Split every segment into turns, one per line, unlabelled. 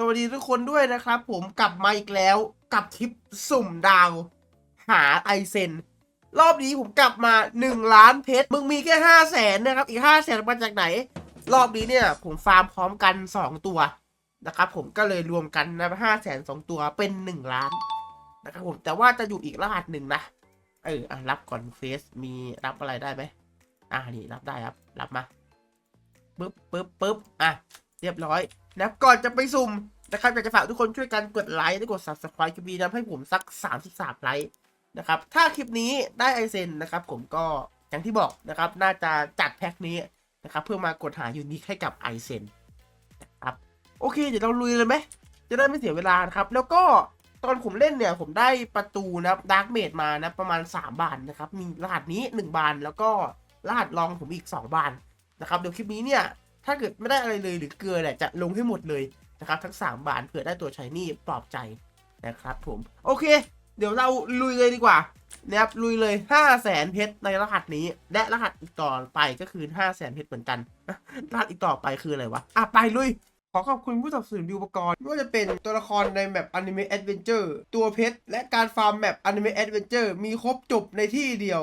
สวัสดีทุกคนด้วยนะครับ ผมกลับมาอีกแล้วกับคลิปสุ่มดาว หาไอเซนรอบนี้ผมกลับมา 1 ล้านเพชรมึงมีแค่5 0 0แสนนะครับ อีก5 0 0แสนมาจากไหน รอบนี้เนี่ย ผมฟาร์มพร้อมกัน 2 ตัวนะครับผมก็เลยรวมกันนะห้าแสนสองตัวเป็น 1 ล้านนะครับผมแต่ว่าจะอยู่อีกรหัสหนึ่งนะเอออะรับก่อนเฟสมีรับอะไรได้ไหมอะนี่รับได้ครับ รับมาปึ๊บปึ๊บปึ๊บอะ เรียบร้อยนะก่อนจะไปสุ่มนะครับอยากจะฝากทุกคนช่วยกันกดไลค์และกด subscribe คลิปนี้นะให้ผมสัก 33 ไลค์นะครับถ้าคลิปนี้ได้ไอเซนนะครับผมก็อย่างที่บอกนะครับน่าจะจัดแพ็คนี้นะครับเพื่อมากดหายูนิคให้กับไอเซนนะครับโอเค เดี๋ยวเราลุยเลยไหมจะได้ไม่เสียเวลานะครับ แล้วก็ตอนผมเล่นเนี่ยผมได้ประตูนะดาร์กเมดมานะประมาณ 3 บานนะครับ มีรหัสนี้ 1 บานแล้วก็รหัสรองผมอีก 2 บานนะครับเดี๋ยวคลิปนี้เนี่ย ถ้าเกิดไม่ได้อะไรเลยหรือเกลือเนี่ยจะลงให้หมดเลยนะครับทั้ง 3 บานเผื่อได้ตัวชายนี่ปลอบใจนะครับผมโอเค เดี๋ยวเราลุยเลยดีกว่านะครับลุยเลย 5 0 0แสนเพชรในรหัสนี้ และรหัสอีกต่อไปก็คือ 5 0 0แสนเพชรเหมือนกันรหัสอีกต่อไปคืออะไรวะอะไปลุยขอขอบคุณผู้สนับสนุนอุปกรณ์ไม่ว่าจะเป็นตัวละครในแมป Anime Adventure ตัวเพชร และการฟาร์มแมป Anime Adventure มีครบจบในที่เดียว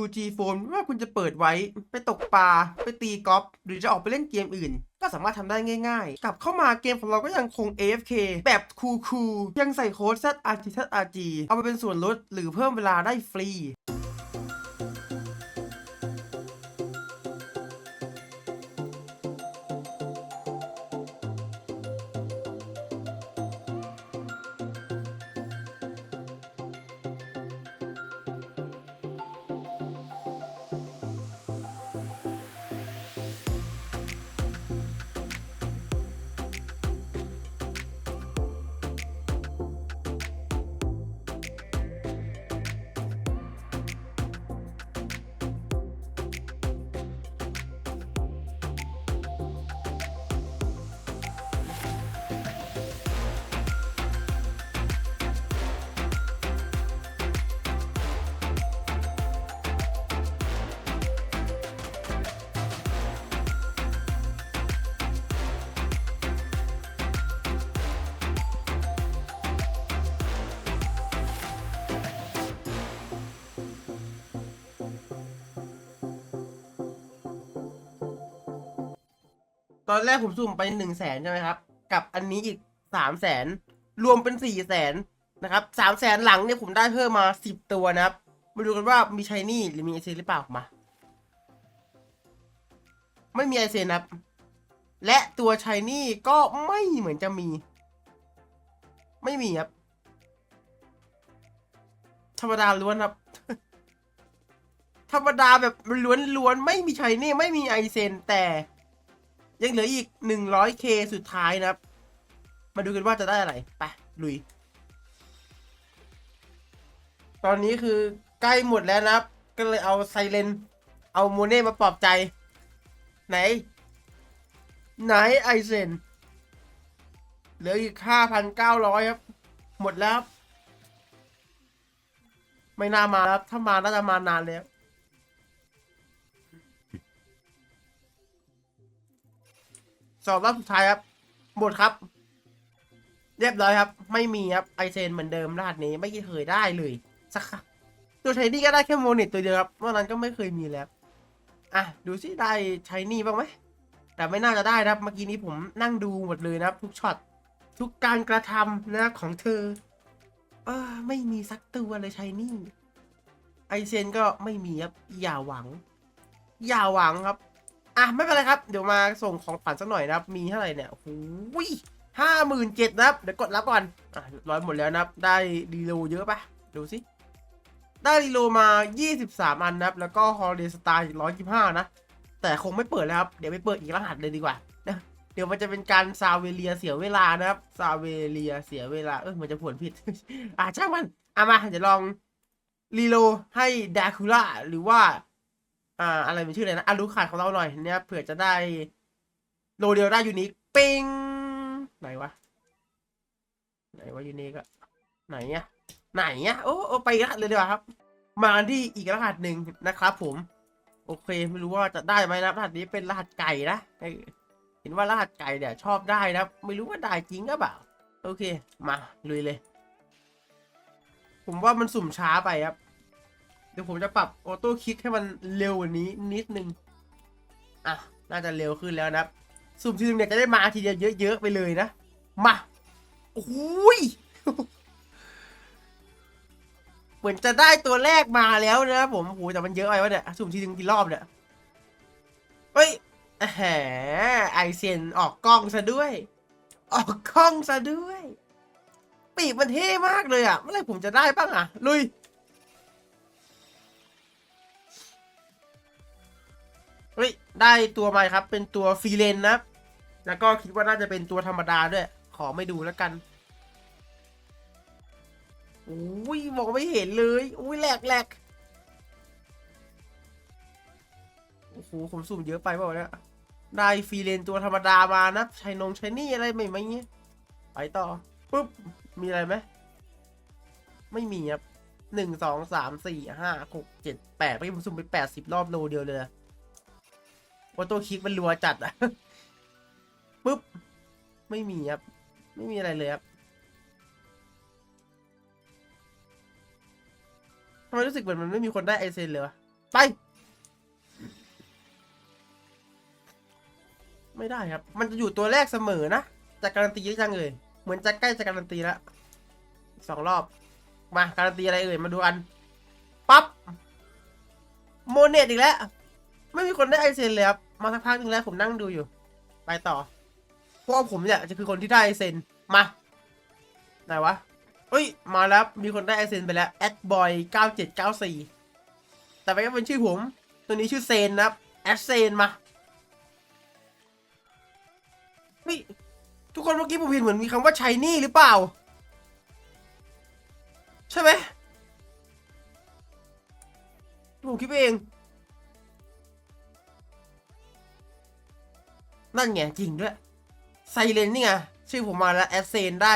UG Phone ไม่ว่าคุณจะเปิดไว้ ไปตกปลา ไปตีกอล์ฟหรือจะออกไปเล่นเกมอื่น ก็สามารถทำได้ง่ายๆ กลับเข้ามาเกมของเราก็ยังคง AFK แบบคูลๆยังใส่โค้ด ZRG ZRG เอาไปเป็นส่วนลดหรือเพิ่มเวลาได้ฟรี อนแรกผมสุ่มไปหนึ่งแสนใช่ไหมครับ กับอันนี้อีกสามแสนรวมเป็นสี่แสนนะครับสามแสนหลังเนี่ยผมได้เพิ่มมาสิบตัวนะครับ มาดูกันว่ามีชายนี่หรือมีไอเซนหรือเปล่ามา ไม่มีไอเซนครับ และตัวชายนี่ก็ไม่เหมือนจะมี ไม่มีครับ ธรรมดาล้วนครับธรรมดาแบบล้วนๆไม่มีชายนี่ไม่มีไอเซนแต่ ยังเหลืออีก 100k สุดท้ายนะครับ มาดูกันว่าจะได้อะไร ไป ลุย ตอนนี้คือใกล้หมดแล้วนะครับ ก็เลยเอาไซเลน เอาโมเน่มาปลอบใจ ไหน ไหนไอเซน เหลืออีก 5,900 ครับ หมดแล้ว ไม่น่ามาแล้วถ้ามาน่าจะมานานแล้ว สอบรอบสุดท้ายครับ หมดครับ เรียบร้อยครับ ไม่มีครับไอเซนเหมือนเดิมรหัสนี้ไม่เคยได้เลยสักครับตัวไชนี่ก็ได้แค่โมนิตตัวเดียวครับเมื่อนั้นก็ไม่เคยมีแล้วอะดูสิได้ไชนี่บ้างไหมแต่ไม่น่าจะได้นะครับ เมื่อกี้นี้ผมนั่งดูหมดเลยนะครับ ทุกช็อตทุกการกระทำนะของเธอเออไม่มีสักตัวเลยไชนี่ไอเซนก็ไม่มีครับอย่าหวัง อย่าหวังครับ อะไม่เป็นไรครับ เดี๋ยวมาส่งของขวัญสักหน่อยนะครับ มีเท่าไหร่เนี่ยโอ้โหห้าหมื่นเจ็ดนะครับ เดี๋ยวกดรับก่อน อะร้อยหมดแล้วนะครับ ได้ดีโลเยอะปะดูสิ ได้ดีโลมา 23 อันนะครับ แล้วก็ฮอลเดสตาร์อีก125นะ แต่คงไม่เปิดแล้วครับ เดี๋ยวไปเปิดอีกรหัสเลยดีกว่านะเดี๋ยวมันจะเป็นการซาเวเลียเสียเวลานะครับ ซาเวเลียเสียเวลา เออมันจะผวนผิด อะช่างมัน อะมาเดี๋ยวลองรีโลให้ดาคูล่าหรือว่า อ่าอะไรเป็นชื่ออะไรนะอารูขาดของเราหน่อยเนี่ยเผื่อจะได้โลเดียวได้ยูนิคปิงไหนวะไหนวะยูนิคอะไหนอะไหนอะโอ้โอ้ไปอีกรหัสเลยดีกว่าครับ มาที่อีกรหัสหนึ่งนะครับผม โอเคไม่รู้ว่าจะได้ไหมนะรหัสนี้เป็นรหัสไก่นะเห็นว่ารหัสไก่เนี่ยชอบได้นะไม่รู้ว่าได้จริงหรือเปล่าโอเค มาลุยเลย ผมว่ามันสุ่มช้าไปครับ เดี๋ยวผมจะปรับออโต้คลิกให้มันเร็วกว่านี้นิดนึง อะ น่าจะเร็วขึ้นแล้วนะครับสุ่มทีนึงเนี่ยจะได้มาทีเดียวเยอะๆไปเลยนะ มาโอ้ยเหมือนจะได้ตัวแรกมาแล้วนะผมโอ้โหแต่มันเยอะไปวะเนี่ย สุ่มทีนึงกี่รอบเนี่ย เฮ้ยแหมไอเซนออกกล้องซะด้วย ออกกล้องซะด้วย ปีกมันเท่มากเลยอะ เมื่อไรผมจะได้บ้างอะ ลุย เฮ้ย ได้ตัวใหม่ครับ เป็นตัวฟรีเลนนะแล้วก็คิดว่าน่าจะเป็นตัวธรรมดาด้วย ขอไม่ดูแล้วกันอุ้ยมองไม่เห็นเลยอุ้ยแหลกแหลกโอ้โหผมสุ่มเยอะไปเปล่าเนี่ยได้ฟรีเลนตัวธรรมดามานะใช้นงใช้นี่อะไรไม่ไหมเงี้ยไปต่อปุ๊บ มีอะไรไหมไม่มีครับหนึ่งสองสามสี่ห้าหกเจ็ดแปดไปผมสุ่มไปแปดสิบรอบโลเดียวเลย อะออโต้คลิกมันรัวจัดอะปุ๊บ ไม่มีครับ ไม่มีอะไรเลยครับทำไมรู้สึกเหมือนมันไม่มีคนได้ไอเซนเลยวะ ไป ไม่ได้ครับ มันจะอยู่ตัวแรกเสมอนะจะการันตีหรือยังเอ่ยเหมือนจะใกล้จะการันตีแล้วสองรอบ มาการันตีอะไรเอ่ยมาดูอัน ปั๊บโมเนตอีกแล้ว ไม่มีคนได้ไอเซนเลยครับมาสักพักหนึ่งแล้วผมนั่งดูอยู่ ไปต่อ เพราะว่าผมเนี่ยจะคือคนที่ได้ไอเซนมาไหนวะเอ้ย มาแล้วมีคนได้ไอเซนไปแล้วแอดบอยเก้าเจ็ดเก้าสี่แต่ไปก็เป็นชื่อผม ตัวนี้ชื่อเซนนะครับแอดเซนมาเฮ้ยทุกคนเมื่อกี้ผมเห็นเหมือนมีคำว่าชายนี่หรือเปล่า ใช่ไหมผมคิดไปเอง นั่นไงจริงด้วยไซเลนนี่ไงชื่อผมมาแล้วแอสเซนได้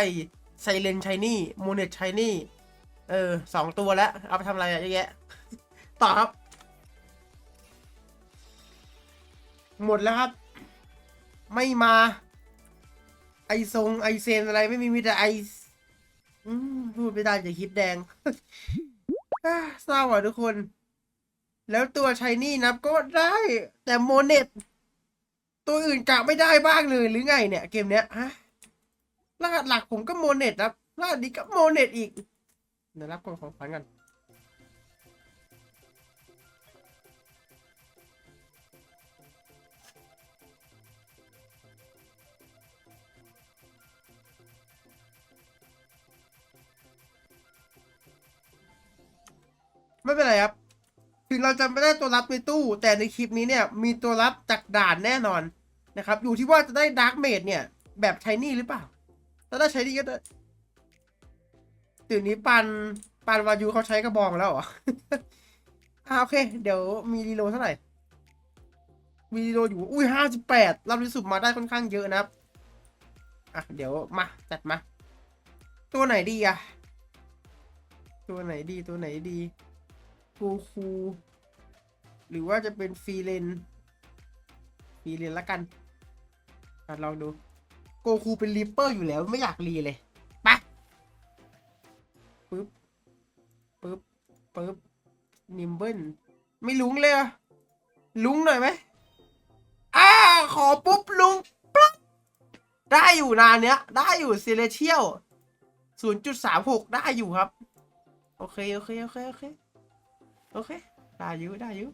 ไซเลนชายนี่โมเนตชายนี่เออสองตัวแล้ว เอาไปทำอะไรอะเยอะแยะต่อครับ หมดแล้วครับ ไม่มา ไอทรงไอเซนอะไรไม่มีมีแต่ไอพูดไม่ได้จะคลิปแดงเศร้าอะทุกคน แล้วตัวชายนี่นับก็ได้ แต่โมเนต ตัวอื่นกะไม่ได้บ้างเลยหรือไงเนี่ยเกมเนี้ยฮะรหัสหลักผมก็โมเนตครับรหัสนี้ก็โมเนตอีกเดี๋ยวรับกล่องของขวัญกันไม่เป็นไรครับ งเราจะไม่ได้ตัวรับในตู้ แต่ในคลิปนี้เนี่ยมีตัวรับจากด่านแน่นอนนะครับ อยู่ที่ว่าจะได้ดาร์กเมดเนี่ย แบบใช้นี่หรือเปล่า ถ้าได้ใช้นี่ก็ได้เดี๋ยวนี้ปันปันวายูเขาใช้กระบองแล้วเหรออ่าโอเค เดี๋ยวมีรีโลเท่าไหร่ มีรีโลอยู่ อุ้ยห้าสิบแปดรับรีสุบมาได้ค่อนข้างเยอะนะครับ อะ เดี๋ยวมาจัดมา ตัวไหนดีอะตัวไหนดีตัวไหนดีกูคู หรือว่าจะเป็นฟรีเลนฟรีเลนละกันอลองดู โกคูเป็นรีปเปอร์อยู่แล้วไม่อยากรีเลยไปปึ๊บปึ๊บปึ๊บนิมเบิลไม่ลุงเลยอะลุงหน่อยไหมอ้าขอปุ๊บลุงปุ๊บได้อยู่นานเนี้ย ได้อยู่เซเลเชียลศูนย์จุดสามหกได้อยู่ครับ โอเค โอเค โอเค โอเค โอเค ได้อยุได้อยุ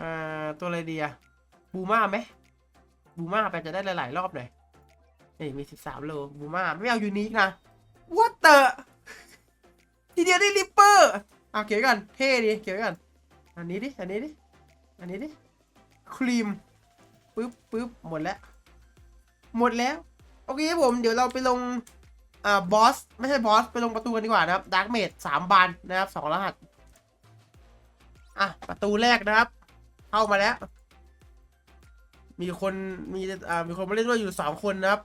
อ่าตัวอะไรดีอะบูมาไหมบูมาไปจะได้หลาย ๆ รอบหน่อยนี่มีสิบสามโลบูมาไม่เอายูนิคนะวัตเตอร์ทีเดียวได้ริปเปอร์เอาเขียนกันเท่ดีเขียนกันอันนี้ดิอันนี้ดิอันนี้ดิครีมปึ๊บปึ๊บหมดแล้ว หมดแล้ว โอเคผมเดี๋ยวเราไปลงอ่าบอส ไม่ใช่บอส ไปลงประตูกันดีกว่านะครับดาร์กเมดสามบานนะครับสองรหัส อะ ประตูแรกนะครับ เข้ามาแล้ว มีคนมีอ่ามีคนมาเล่นด้วยอยู่สองคนนะครับ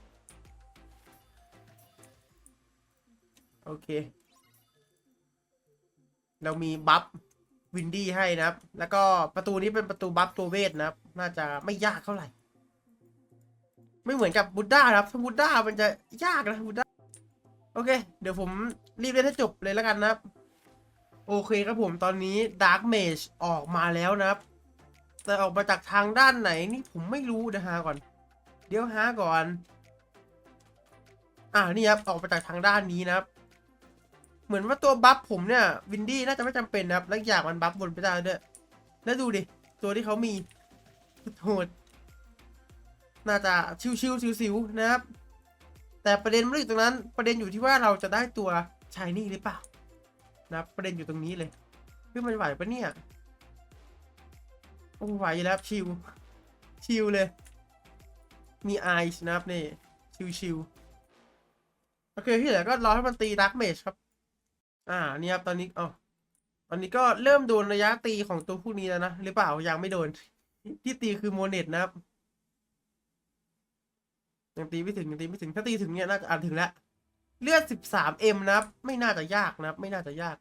โอเค เรามีบัฟวินดี้ให้นะครับ แล้วก็ประตูนี้เป็นประตูบัฟตัวเวทนะครับ น่าจะไม่ยากเท่าไหร่ ไม่เหมือนกับบูด้าครับ ถ้าบูด้ามันจะยากนะบูด้าโอเค เดี๋ยวผมรีบเล่นให้จบเลยแล้วกันนะครับ โอเคครับผมตอนนี้ดาร์ m เมจออกมาแล้วนะครับ แต่ออกมาจากทางด้านไหนนี่ผมไม่รู้เดี๋ยวหาก่อน เดี๋ยวหาก่อน อ่านี่ครับออกมาจากทางด้านนี้นะครับ เหมือนว่าตัวบัฟผมเนี่ยวินดี้น่าจะไม่จำเป็นนะครับ แล้วอย่างมันบัฟบนไปได้ด้วยแล้วดูดิตัวที่เขามีโหดน่าจะชิวๆสิวๆนะครับ แต่ประเด็นไม่ได้อยู่ตรงนั้นประเด็นอยู่ที่ว่าเราจะได้ตัวชายนี่หรือเปล่า นะประเด็นอยู่ตรงนี้เลยเฮ้ยมันไหวปะเนี่ย อ้ไหวแล้วชิว ชิวเลย มีไอซ์นะครับนี่ ชิวชิวโอเคที่เหลือก็รอให้มันตีดักเมจครับ อ่า นี่ครับ ตอนนี้อ๋อตอนนี้ก็เริ่มโดนระยะตีของตัวพวกนี้แล้วนะ หรือเปล่ายังไม่โดน ที่ตีคือโมเนตนะครับยังตีไม่ถึงยังตีไม่ถึงถ้าตีถึงเนี่ยน่าจะอ่านถึงแล้วเลือด 13m นะครับ ไม่น่าจะยากนะครับ ไม่น่าจะยาก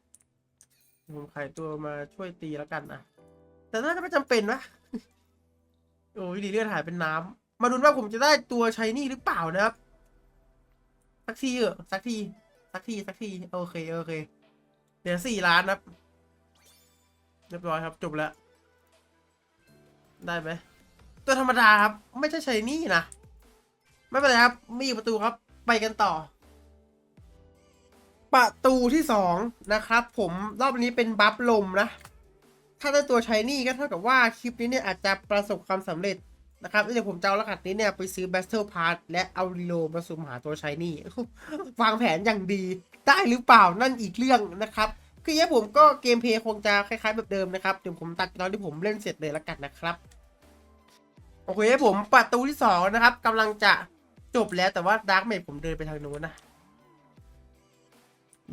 ผมขายตัวมาช่วยตีแล้วกันนะ แต่น่าจะไม่จำเป็นนะโอ้ยดีเลือดหายเป็นน้ำมาดูว่าผมจะได้ตัวชายนี่หรือเปล่านะครับสักทีเออสักที สักที สักที โอเค โอเค เดี๋ยวสี่ล้านครับ เรียบร้อยครับ จบแล้ว ได้ไหม ตัวธรรมดาครับ ไม่ใช่ชายนี่นะ ไม่เป็นไรครับ มีอีกประตูครับ ไปกันต่อ ประตูที่สองนะครับ ผมรอบนี้เป็นบัฟลมนะ ถ้าได้ตัวชายนี่ก็เท่ากับว่าคลิปนี้เนี่ยอาจจะประสบความสำเร็จนะครับเดี๋ยวผมจะเอารหัสนี้เนี่ยไปซื้อ Battle Pass และเอารีโลมาสุ่มหาตัวชายนี่วางแผนอย่างดีได้หรือเปล่านั่นอีกเรื่องนะครับ คือเนี่ยผมก็เกมเพลย์คงจะคล้ายๆแบบเดิมนะครับ เดี๋ยวผมตัดตอนที่ผมเล่นเสร็จเลยล้วกันนะครับโอเคผมประตูที่สองนะครับกำลังจะจบแล้วแต่ว่าดาร์กเมดผมเดินไปทางนู้นนะ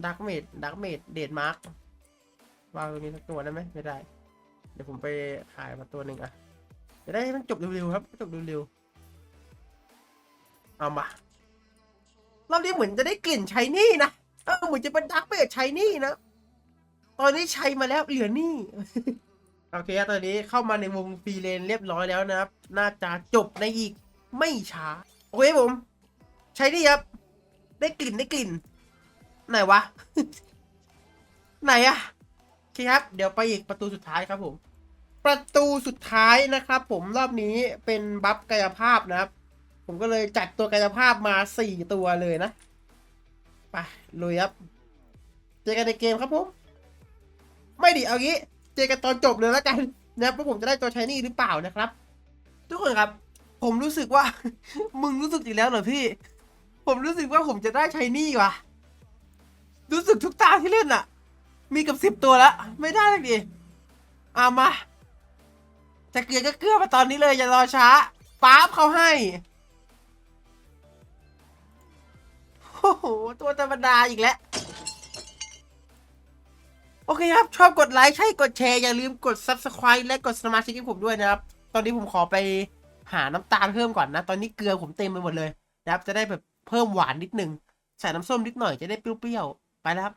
ดักเมดดักเมดเดดมาร์กวางตรงนี้สักตัวได้ไหมไม่ได้ ดี๋ยวผมไปขายมาตัวหนึ่งอะ จะได้ให้มันจบเร็วๆครับ จบเร็วๆ เอามารอบนี้เหมือนจะได้กลิ่นใช้นี่นะ เออเหมือนจะเป็นดักเมดใช้นี่นะ ตอนนี้ใช้มาแล้วเหลือนี่ โอเคครับตอนนี้เข้ามาในวงฟรีเลนเรียบร้อยแล้วนะครับ น่าจะจบในอีกไม่ช้า โอเคผม ใช้นี่ครับ ได้กลิ่นได้กลิ่น ไหนวะ ไหนอะโอเคครับ เดี๋ยวไปอีกประตูสุดท้ายครับผม ประตูสุดท้ายนะครับ ผมรอบนี้เป็นบัฟกายภาพนะครับ ผมก็เลยจัดตัวกายภาพมาสี่ตัวเลยนะไปลุยครับเจอกันในเกมครับผม ไม่ดิเอางี้ เจอกันตอนจบเลยแล้วกันนะครับว่าผมจะได้ตัวชายนี่หรือเปล่านะครับ ทุกคนครับ ผมรู้สึกว่า มึงรู้สึกอีกแล้วเหรอพี่ ผมรู้สึกว่าผมจะได้ชายนี่ว่ะ รู้สึกทุกตาที่เล่นอะมีกับสิบตัวแล้วไม่ได้เลยดิอามา จะเกลือก็เกลือมาตอนนี้เลยอย่ารอช้าป๊าบเขาให้โอ้โหตัวธรรมดาอีกแล้ว โอเคครับ ชอบกดไลค์ ใช่กดแชร์ อย่าลืมกด Subscribe และกดสมาชิกให้ผมด้วยนะครับ ตอนนี้ผมขอไปหาน้ำตาลเพิ่มก่อนนะ ตอนนี้เกลือผมเต็มไปหมดเลยนะครับ จะได้แบบเพิ่มหวานนิดนึง ใส่น้ำส้มนิดหน่อยจะได้เปรี้ยวๆ ไปแล้วครับ